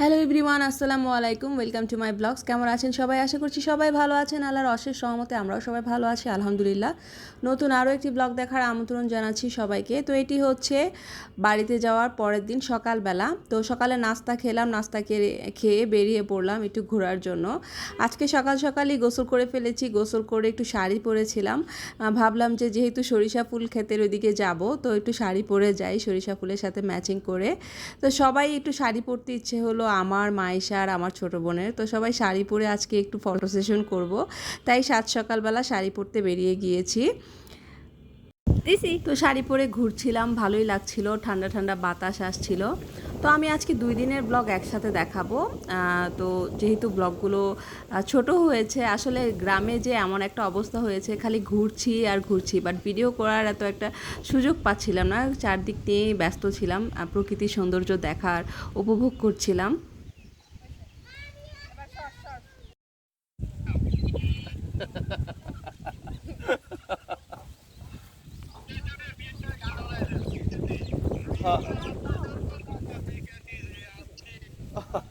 Hello everyone আসসালামু আলাইকুম welcome to my blogs কেমন আছেন সবাই? আশা করছি সবাই ভালো আছেন। আল্লাহর অশেষ সহমতে আমরাও সবাই ভালো আছি, আলহামদুলিল্লাহ। নতুন আরও একটি ব্লগ দেখার আমন্ত্রণ জানাচ্ছি সবাইকে। তো এটি হচ্ছে বাড়িতে যাওয়ার পরের দিন সকালবেলা। তো সকালে নাস্তা খেলাম, নাস্তা খেয়ে বেরিয়ে পড়লাম একটু ঘোরার জন্য। আজকে সকাল সকালই গোসল করে ফেলেছি, গোসল করে একটু শাড়ি পরেছিলাম। ভাবলাম যে যেহেতু সরিষা ফুল ক্ষেতের ওইদিকে যাব, তো একটু শাড়ি পরে যাই, সরিষা ফুলের সাথে ম্যাচিং করে। তো সবাই একটু শাড়ি পরতে ইচ্ছে হলো আমার মাইশার আমার ছোট বোনের। তো সবাই শাড়ি পরে আজকে একটু ফটো সেশন করব। তাই সাত সকালবেলা শাড়ি পরতে বেরিয়ে গিয়েছি। তো শাড়ি পরে ঘুরছিলাম ভালোই লাগছিল। ঠান্ডা ঠান্ডা বাতাস আসছিল। তো আমি আজকে দুই দিনের ব্লগ একসাথে দেখাবো। তো যেহেতু ব্লগগুলো ছোট হয়েছে, আসলে গ্রামে যে এমন একটা অবস্থা হয়েছে, খালি ঘুরছি আর ঘুরছি বাট ভিডিও করার এত একটা সুযোগ পাচ্ছিলাম না। চারদিক নিয়েই ব্যস্ত ছিলাম প্রকৃতির সৌন্দর্য দেখার, উপভোগ করছিলাম।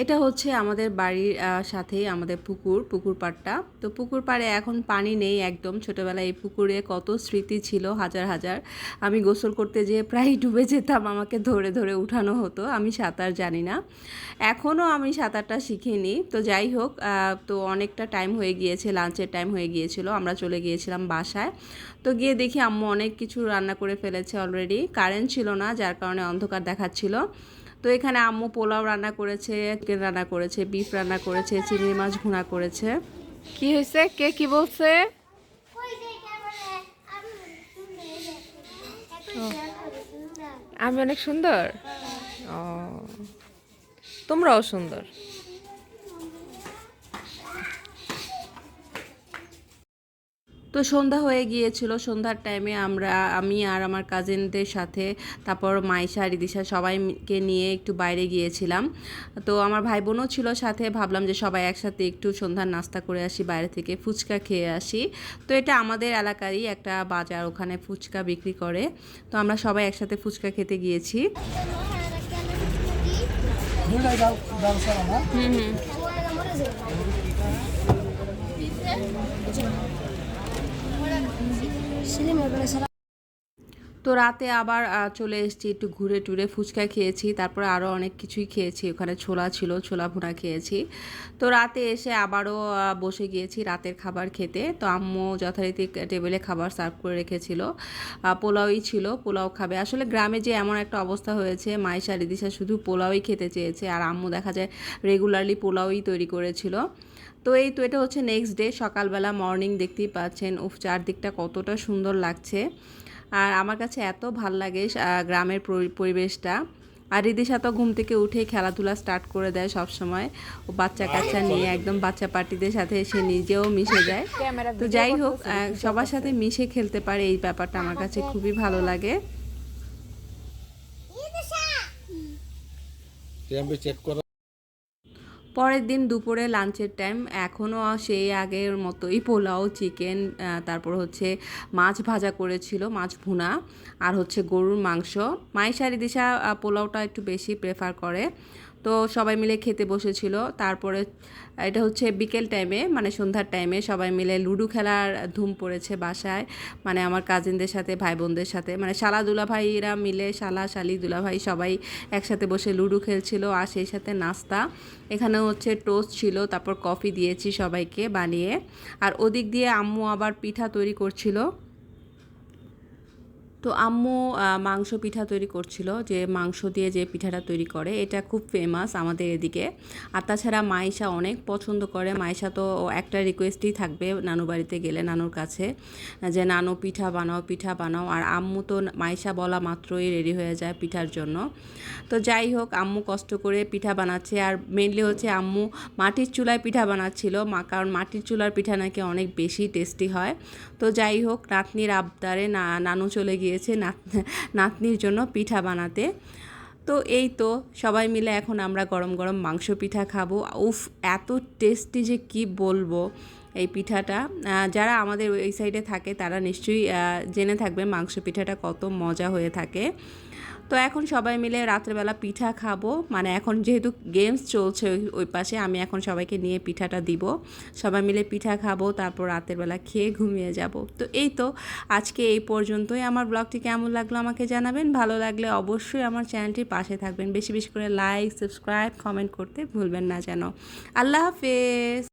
এটা হচ্ছে আমাদের বাড়ির সাথেই আমাদের পুকুর পুকুর পাড়টা। তো পুকুর পাড়ে এখন পানি নেই একদম। ছোটোবেলায় এই পুকুরে কত স্মৃতি ছিল, হাজার হাজার। আমি গোসল করতে যেয়ে প্রায় ডুবে যেতাম, আমাকে ধরে ধরে উঠানো হতো। আমি সাঁতার জানি না। এখনও আমি সাঁতারটা শিখিনি। তো যাই হোক তো অনেকটা টাইম হয়ে গিয়েছে লাঞ্চের টাইম হয়ে গিয়েছিল। আমরা চলে গিয়েছিলাম বাসায়। তো গিয়ে দেখি আম্মু অনেক কিছু রান্না করে ফেলেছে অলরেডি কারেন্ট ছিল না, যার কারণে অন্ধকার দেখাচ্ছিল। তো এখানে আম্মু পোলাও রান্না করেছে চিকেন রান্না করেছে বিফ রান্না করেছে চিংড়ি মাছ ভুনা করেছে। কি হয়েছে? কে কি বলছে? আমি অনেক সুন্দর। ও তোমরাও সুন্দর। তো সন্ধ্যা হয়ে গিয়েছিল, সন্ধ্যার টাইমে আমরা, আমি আর আমার কাজিনদের সাথে, তারপর মাইশা, রিদিশা সবাইকে নিয়ে একটু বাইরে গিয়েছিলাম। তো আমার ভাই বোনও ছিল সাথে, ভাবলাম যে সবাই একসাথে একটু সন্ধ্যার নাস্তা করে আসি, বাইরে থেকে ফুচকা খেয়ে আসি। তো এটা আমাদের এলাকারই একটা বাজার, ওখানে ফুচকা বিক্রি করে। তো আমরা সবাই একসাথে ফুচকা খেতে গিয়েছি। হুম হুম। Sí, sí me parecerá তো রাতে আবার চলে এসেছি একটু ঘুরে টুরে। ফুচকা খেয়েছি, তারপরে আরও অনেক কিছুই খেয়েছি। ওখানে ছোলা ছিল, ছোলা ভুনা খেয়েছি। তো রাতে এসে আবারও বসে গিয়েছি রাতের খাবার খেতে। তো আম্মু যথারীতি টেবিলে খাবার সার্ভ করে রেখেছিল। পোলাওই ছিল, পোলাও খাবে। আসলে গ্রামে যে এমন একটা অবস্থা হয়েছে মাইশা রিদিশা শুধু পোলাওই খেতে চেয়েছে। আর আম্মু দেখা যায় রেগুলারলি পোলাওই তৈরি করেছিল। তো এই তো, এটা হচ্ছে নেক্সট ডে সকালবেলা মর্নিং দেখতেই পাচ্ছেন। উফ, চারদিকটা কতটা সুন্দর লাগছে। আর আমার কাছে এত ভালো লাগে গ্রামের পরিবেশটা। আর রিদিশা তো ঘুম থেকে উঠে খেলাধুলা স্টার্ট করে দেয় সব সময় ও বাচ্চা কাচ্চা নিয়ে একদম বাচ্চা পার্টিদের সাথে সে নিজেও মিশে যায়। তো যাই হোক সবার সাথে মিশে খেলতে পারে এই ব্যাপারটা আমার কাছে খুবই ভালো লাগে। চেক করা পরের দিন দুপুরে লাঞ্চের টাইম এখনও সেই আগের মতোই পোলাও চিকেন তারপর হচ্ছে মাছ ভাজা করেছিল, মাছ ভুনা, আর হচ্ছে গরুর মাংস। মাইশারি দিশা পোলাওটা একটু বেশি প্রেফার করে। তো সবাই মিলে খেতে বসেছিল। তারপরে, এটা হচ্ছে বিকেল টাইমে মানে সন্ধ্যার টাইমে সবাই মিলে লুডো খেলার ধুম পড়েছে বাসায়। মানে আমার কাজিনদের সাথে ভাই বোনদের সাথে মানে শালা দুলাভাইরা মিলে, শালা শালি দুলাভাই সবাই একসাথে বসে লুডো খেলছিল আর সেই সাথে নাস্তা। এখানে হচ্ছে টোস্ট ছিল, তারপর কফি দিয়েছি সবাইকে বানিয়ে। আর ওদিক দিয়ে আম্মু আবার পিঠা তৈরি করছিল। তো আম্মু মাংস পিঠা তৈরি করছিল, যে মাংস দিয়ে যে পিঠাটা তৈরি করে, এটা খুব ফেমাস আমাদের এদিকে। আর তাছাড়া মাইশা অনেক পছন্দ করে মাইশা তো একটা রিকোয়েস্টই থাকবে নানু বাড়িতে গেলে নানুর কাছে, যে নানু পিঠা বানাও পিঠা বানাও। আর আম্মু তো মাইশা বলা মাত্রই রেডি হয়ে যায় পিঠার জন্য। তো যাই হোক, আম্মু কষ্ট করে পিঠা বানাচ্ছে। আর মেনলি হচ্ছে আম্মু মাটির চুলায় পিঠা বানাচ্ছিল, মা, কারণ মাটির চুলার পিঠা নাকি অনেক বেশি টেস্টি হয়। তো যাই হোক, নাতনির আবদারে না, নানু চলে গিয়েছে। নাত- নাতনির জন্য পিঠা বানাতে। তো এই তো সবাই মিলে এখন আমরা গরম গরম মাংস পিঠা খাব। উফ, এত টেস্টি যে কি বলব এই পিঠাটা। যারা আমাদের ওই সাইডে থাকে তারা নিশ্চয়ই জেনে থাকবে মাংস পিঠাটা কত মজা হয়ে থাকে। তো এখন সবাই মিলে রাত্রেবেলা পিঠা খাব। মানে এখন যেহেতু গেমস চলছে ওই পাশে, আমি এখন সবাইকে নিয়ে পিঠাটা দিব। সবাই মিলে পিঠা খাব, তারপর রাতের বেলা খেয়ে ঘুমিয়ে যাব। তো এই তো, আজকে এই পর্যন্তই। আমার ব্লগটি কেমন লাগল আমাকে জানাবেন। ভালো লাগলে অবশ্যই আমার চ্যানেলটির পাশে থাকবেন। বেশি বেশি করে লাইক সাবস্ক্রাইব কমেন্ট করতে ভুলবেন না যেন। আল্লাহ হাফেজ!